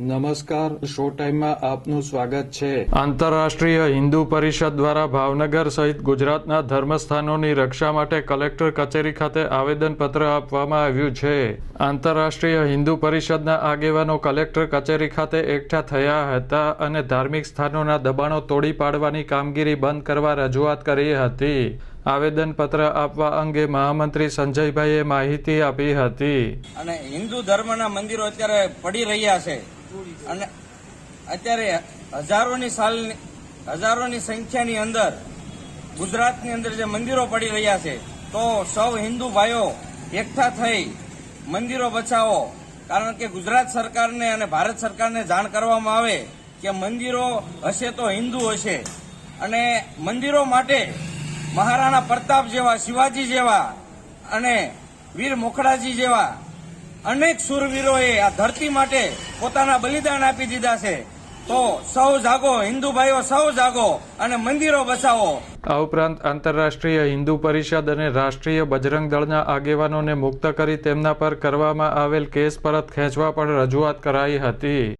નમસ્કાર, શો ટાઈમમાં આપનું સ્વાગત છે. આંતરરાષ્ટ્રીય હિન્દુ પરિષદ દ્વારા ભાવનગર સહિત ગુજરાતના ધર્મસ્થાનોની રક્ષા માટે કલેક્ટર કચેરી ખાતે આવેદનપત્ર આપવામાં આવ્યું છે. આંતરરાષ્ટ્રીય હિન્દુ પરિષદના આગેવાનો કલેક્ટર કચેરી ખાતે એકઠા થયા હતા અને ધાર્મિક સ્થાનોના દબાણો તોડી પાડવાની કામગીરી બંધ કરવા રજૂઆત કરી હતી. આવેદનપત્ર આપવા અંગે મહામંત્રી સંજયભાઈએ માહિતી આપી હતી. અને હિન્દુ ધર્મના મંદિરો અત્યારે પડી રહ્યા છે. અને અત્યારે હજારોની સાલ હજારોની સંખ્યાની અંદર ગુજરાતની અંદર જે મંદિરો પડી રહ્યા છે, તો સૌ હિન્દુ ભાઈઓ એકઠા થઈ મંદિરો બચાવો. કારણ કે ગુજરાત સરકારને અને ભારત સરકારને જાણ કરવામાં આવે કે મંદિરો હશે તો હિન્દુ હશે. અને મંદિરો માટે મહારાણા પ્રતાપ જેવા, શિવાજી જેવા અને વીર મોખડાજી જેવા અનેક સુરવીરોએ આ ધરતી માટે પોતાના બલિદાન આપી દીધા છે. તો સૌ જાગો, હિન્દુ ભાઈઓ, સૌ જાગો અને મંદિરો બચાવો આ ઉપરાંત આંતરરાષ્ટ્રીય હિન્દુ પરિષદ અને રાષ્ટ્રીય બજરંગ દળના આગેવાનોને મુક્ત કરી તેમના પર કરવામાં આવેલ કેસ પરત ખેંચવા પણ રજૂઆત કરાઈ હતી.